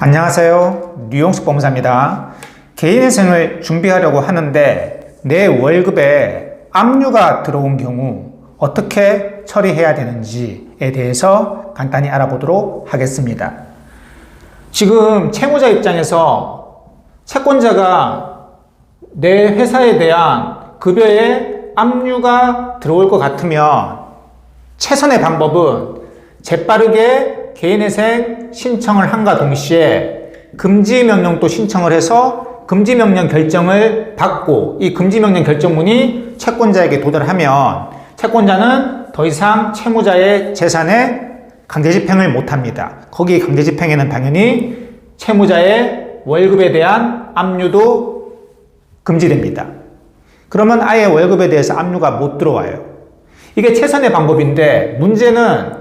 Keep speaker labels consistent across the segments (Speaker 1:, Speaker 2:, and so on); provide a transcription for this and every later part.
Speaker 1: 안녕하세요. 뉴용식 법무사입니다. 개인회생을 준비하려고 하는데 내 월급에 압류가 들어온 경우 어떻게 처리해야 되는지에 대해서 간단히 알아보도록 하겠습니다. 지금 채무자 입장에서 채권자가 내 회사에 대한 급여에 압류가 들어올 것 같으면 최선의 방법은 재빠르게 개인회생 신청을 한과 동시에 금지 명령도 신청을 해서 금지 명령 결정을 받고 이 금지 명령 결정문이 채권자에게 도달하면 채권자는 더 이상 채무자의 재산에 강제 집행을 못 합니다. 거기 강제 집행에는 당연히 채무자의 월급에 대한 압류도 금지됩니다. 그러면 아예 월급에 대해서 압류가 못 들어와요. 이게 최선의 방법인데 문제는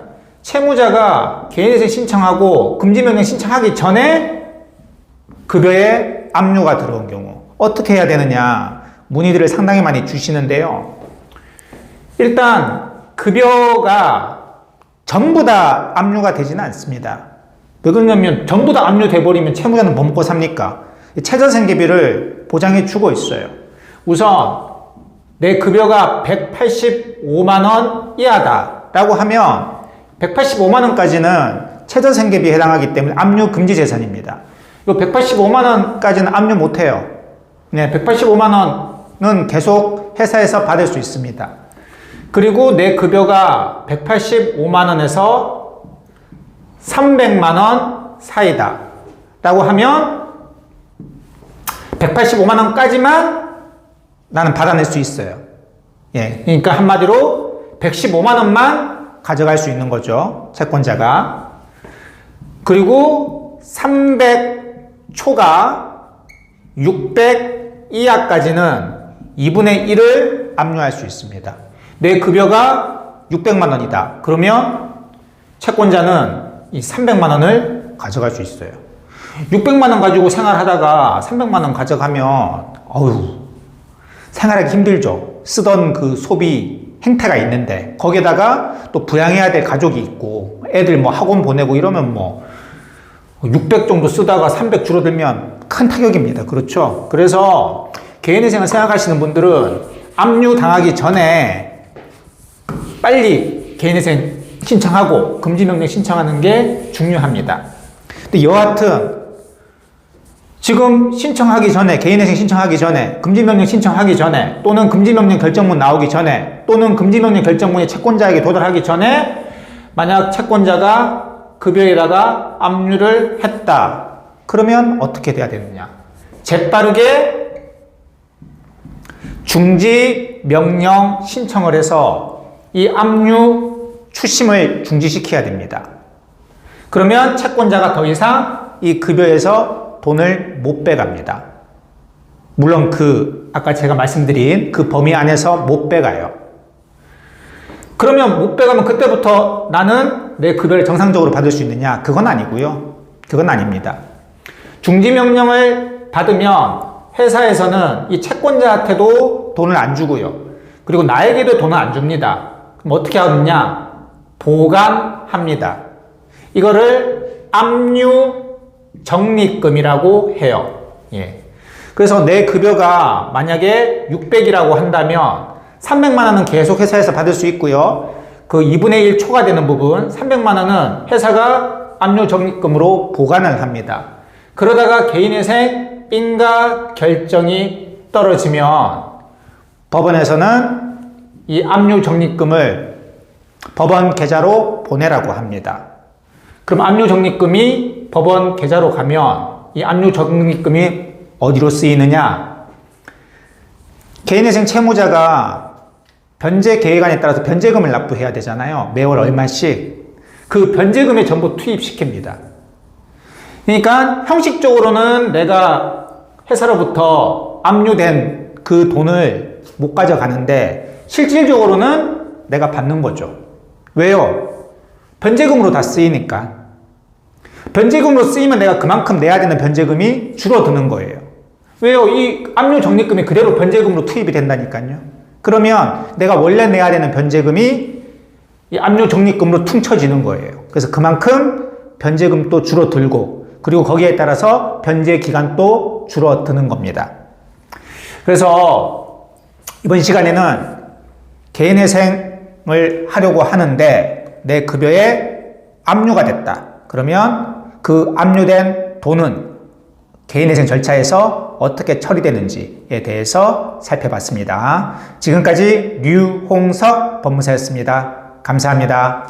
Speaker 1: 채무자가 개인회생 신청하고 금지명령 신청하기 전에 급여에 압류가 들어온 경우 어떻게 해야 되느냐 문의들을 상당히 많이 주시는데요. 일단 급여가 전부 다 압류가 되지는 않습니다. 왜 그러냐면 전부 다 압류돼 버리면 채무자는 뭐 먹고 삽니까? 최저생계비를 보장해 주고 있어요. 우선 내 급여가 185만 원 이하다라고 하면 185만 원까지는 최저 생계비에 해당하기 때문에 압류 금지 재산입니다. 이 185만 원까지는 압류 못 해요. 네, 185만 원은 계속 회사에서 받을 수 있습니다. 그리고 내 급여가 185만 원에서 300만 원 사이다. 라고 하면 185만 원까지만 나는 받아낼 수 있어요. 예. 그러니까 한마디로 115만 원만 가져갈 수 있는 거죠. 채권자가. 그리고 300 초가 600 이하까지는 2분의 1을 압류할 수 있습니다. 내 급여가 600만 원이다. 그러면 채권자는 이 300만 원을 가져갈 수 있어요. 600만 원 가지고 생활하다가 300만 원 가져가면 어휴 생활하기 힘들죠. 쓰던 그 소비 행태가 있는데 거기에다가 또 부양해야 될 가족이 있고 애들 뭐 학원 보내고 이러면 뭐 600 정도 쓰다가 300 줄어들면 큰 타격입니다. 그렇죠? 그래서 개인회생을 생각하시는 분들은 압류 당하기 전에 빨리 개인회생 신청하고 금지명령 신청하는 게 중요합니다. 근데 여하튼 지금 신청하기 전에 개인회생 신청하기 전에 금지명령 신청하기 전에 또는 금지명령 결정문 나오기 전에 또는 금지명령 결정문이 채권자에게 도달하기 전에 만약 채권자가 급여에다가 압류를 했다. 그러면 어떻게 돼야 되느냐? 재빠르게 중지 명령 신청을 해서 이 압류 추심을 중지시켜야 됩니다. 그러면 채권자가 더 이상 이 급여에서 돈을 못 빼갑니다. 물론 그 아까 제가 말씀드린 그 범위 안에서 못 빼가요. 그러면 못 빼가면 그때부터 나는 내 급여를 정상적으로 받을 수 있느냐? 그건 아니고요. 그건 아닙니다. 중지 명령을 받으면 회사에서는 이 채권자한테도 돈을 안 주고요. 그리고 나에게도 돈을 안 줍니다. 그럼 어떻게 하느냐? 보관합니다. 이거를 압류 적립금이라고 해요. 예. 그래서 내 급여가 만약에 600이라고 한다면 300만 원은 계속 회사에서 받을 수 있고요. 그 2분의 1 초과되는 부분 300만 원은 회사가 압류 적립금으로 보관을 합니다. 그러다가 개인회생 인가 결정이 떨어지면 법원에서는 이 압류 적립금을 법원 계좌로 보내라고 합니다. 그럼 압류 적립금이 법원 계좌로 가면 이 압류 적립금이 어디로 쓰이느냐? 개인회생 채무자가 변제 계획안에 따라서 변제금을 납부해야 되잖아요. 매월 얼마씩. 그 변제금에 전부 투입시킵니다. 그러니까 형식적으로는 내가 회사로부터 압류된 그 돈을 못 가져가는데 실질적으로는 내가 받는 거죠. 왜요? 변제금으로 다 쓰이니까. 변제금으로 쓰이면 내가 그만큼 내야 되는 변제금이 줄어드는 거예요. 왜요? 이 압류 적립금이 그대로 변제금으로 투입이 된다니까요. 그러면 내가 원래 내야 되는 변제금이 이 압류 적립금으로 퉁쳐지는 거예요. 그래서 그만큼 변제금도 줄어들고 그리고 거기에 따라서 변제 기간도 줄어드는 겁니다. 그래서 이번 시간에는 개인회생을 하려고 하는데 내 급여에 압류가 됐다. 그러면 그 압류된 돈은 개인회생 절차에서 어떻게 처리되는지에 대해서 살펴봤습니다. 지금까지 류홍석 법무사였습니다. 감사합니다.